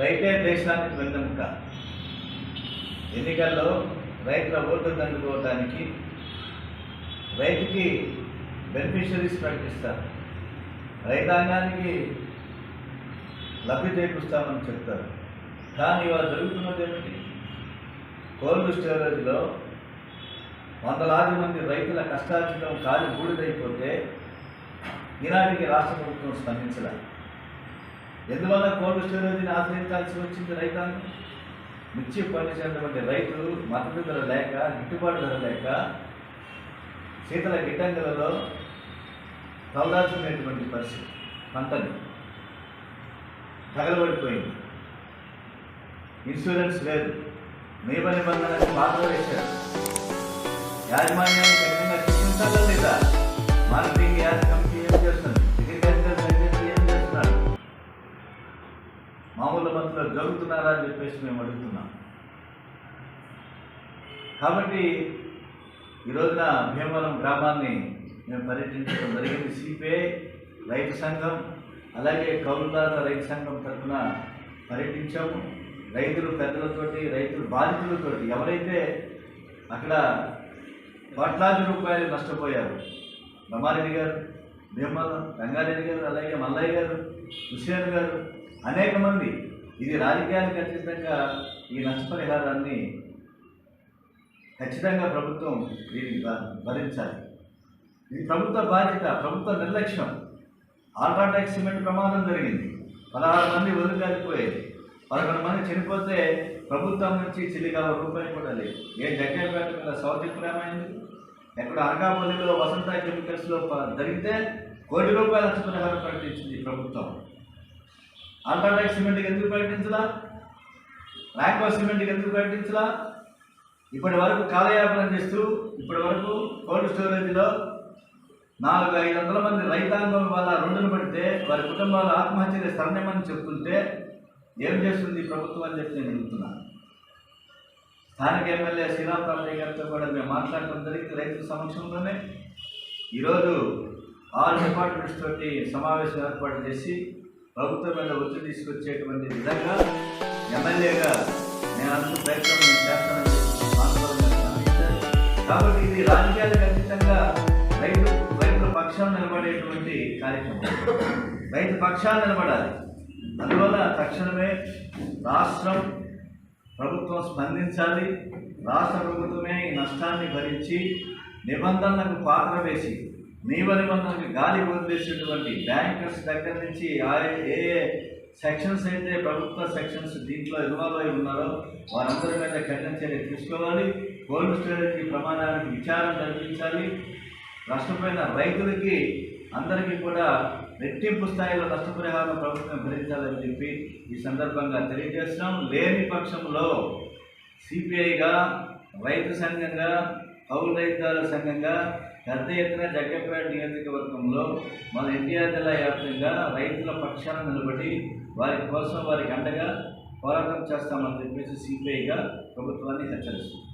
రైతే దేశానికి వెన్నెముక ఎన్నికల్లో రైతుల ఓట్లు దండుకోవడానికి రైతుకి బెనిఫిషరీస్ ప్రకటిస్తారు. రైతాంగానికి లబ్ధి చేకూరుస్తామని చెప్తారు. కానీ ఇవాళ జరుగుతున్నది ఏమిటి? కోల్డ్ స్టోరేజ్లో వందలాది మంది రైతుల కష్టార్జితం కాలి బూడిదైపోతే ఈనాటికి రాష్ట్ర ప్రభుత్వం స్పందించలేదు ఎందువల్ల కోల్డ్ స్టోరేజ్ని ఆశ్రయించాల్సి వచ్చింది రైతాంగం? మిర్చి పండించినటువంటి రైతులు మద్దతు ధర లేక గిట్టుబాటు ధర లేక శీతల గిడ్డంగులలో తలదాచుకునేటువంటి పరిస్థితి పంటని తగలబడిపోయింది. ఇన్సూరెన్స్ లేదు. నియమ నిబంధనలకు బాధ వేశారు. యాజమాన్యానికి మామూలు అని చెప్పేసి మేము అడుగుతున్నాం. కాబట్టి ఈ రోజున భీమవరం గ్రామాన్ని మేము పర్యటించడం జరిగింది. సిపిఐ రైతు సంఘం అలాగే కౌలుదారుల రైతు సంఘం తరఫున పర్యటించాము. రైతులు పెద్దలతోటి రైతులు బాధితులతోటి ఎవరైతే అక్కడ కోట్లాది రూపాయలు నష్టపోయారు రమారెడ్డి గారు భీమవరం రంగారెడ్డి గారు అలాగే మల్లయ్య గారు హుసేన్ గారు అనేక మంది ఇది రాజకీయాలకు అతీతంగా ఈ నష్టపరిహారాన్ని ఖచ్చితంగా ప్రభుత్వం దీనికి భ- భరించాలి. ఇది ప్రభుత్వ బాధ్యత ప్రభుత్వ నిర్లక్ష్యం. ఆల్ట్రాటెక్ సిమెంట్ ప్రమాదం జరిగింది. పదహారు మంది వదిలిపోయేది పదకొండు మంది చనిపోతే ప్రభుత్వం నుంచి చిల్లిగా రూపాయలు కూడా లేదు. ఏ జగ్గేపేట మీద సౌజన్యమైంది ఎక్కడ అనకాపల్లిలో వసంత కెమికల్స్లో జరిగితే కోటి రూపాయల నష్టపరిహారం ప్రకటించింది ప్రభుత్వం. అల్ట్రాటెక్ సిమెంట్కి ఎందుకు ప్రకటించలా? ర్యాంకో సిమెంట్కి ఎందుకు ప్రకటించలా? ఇప్పటి వరకు కాలయాపన చేస్తూ ఇప్పటి వరకు కోల్డ్ స్టోరేజ్లో నాలుగు ఐదు వందల మంది రైతాంగం వల్ల రెండును పడితే వారి కుటుంబాలు ఆత్మహత్యలు సరణమని చెప్తుంటే ఏం చేస్తుంది ప్రభుత్వం అని చెప్పి నేను అడుగుతున్నాను స్థానిక ఎమ్మెల్యే శ్రీరామరామయ్య గారితో కూడా మేము మాట్లాడటం జరిగింది రైతుల సమక్షంలోనే. ఈరోజు ఆల్ డిపార్ట్మెంట్స్ తోటి సమావేశం ఏర్పాటు చేసి ప్రభుత్వం మీద ఒత్తిడి తీసుకొచ్చేటువంటి విధంగా ఎమ్మెల్యేగా నేను అంత ప్రయత్నం నేను చేస్తానని కాబట్టి ఇది రాజకీయాలకు అతీతంగా రైతు రైతుల పక్షాన నిలబడేటువంటి కార్యక్రమం. రైతు పక్షాలు నిలబడాలి. అందువల్ల తక్షణమే రాష్ట్రం ప్రభుత్వం స్పందించాలి. రాష్ట్ర ప్రభుత్వమే ఈ నష్టాన్ని భరించి నిబంధనలకు పాత్ర వేసి నియమని మనకి గాలి వదిలేసేటువంటి బ్యాంకర్స్ దగ్గర నుంచి ఆ- ఏ సెక్షన్స్ అయితే ప్రభుత్వ సెక్షన్స్ దీంట్లో ఇన్వాల్వ్ అయి ఉన్నారో వారందరి మీద కఠిన చర్య తీసుకోవాలి. కోల్డ్ స్టోరేజ్కి ప్రమాణానికి విచారణ జరిపించాలి నష్టపోయిన రైతులకి అందరికీ కూడా రెట్టింపు స్థాయిలో నష్టపరిహారం ప్రభుత్వం భరించాలని చెప్పి ఈ సందర్భంగా తెలియజేస్తున్నాం. లేని పక్షంలో సిపిఐగా రైతు సంఘంగా కౌలు రైతుల సంఘంగా పెద్ద ఎత్తున జగ్గపేట నియోజకవర్గంలో మన ఎన్టీఆర్ జిల్లా వ్యాప్తంగా రైతుల పక్షాన నిలబడి వారి కోసం వారికి అండగా పోరాటం చేస్తామని చెప్పేసి సిపిఐగా ప్రభుత్వాన్ని హెచ్చరిస్తుంది.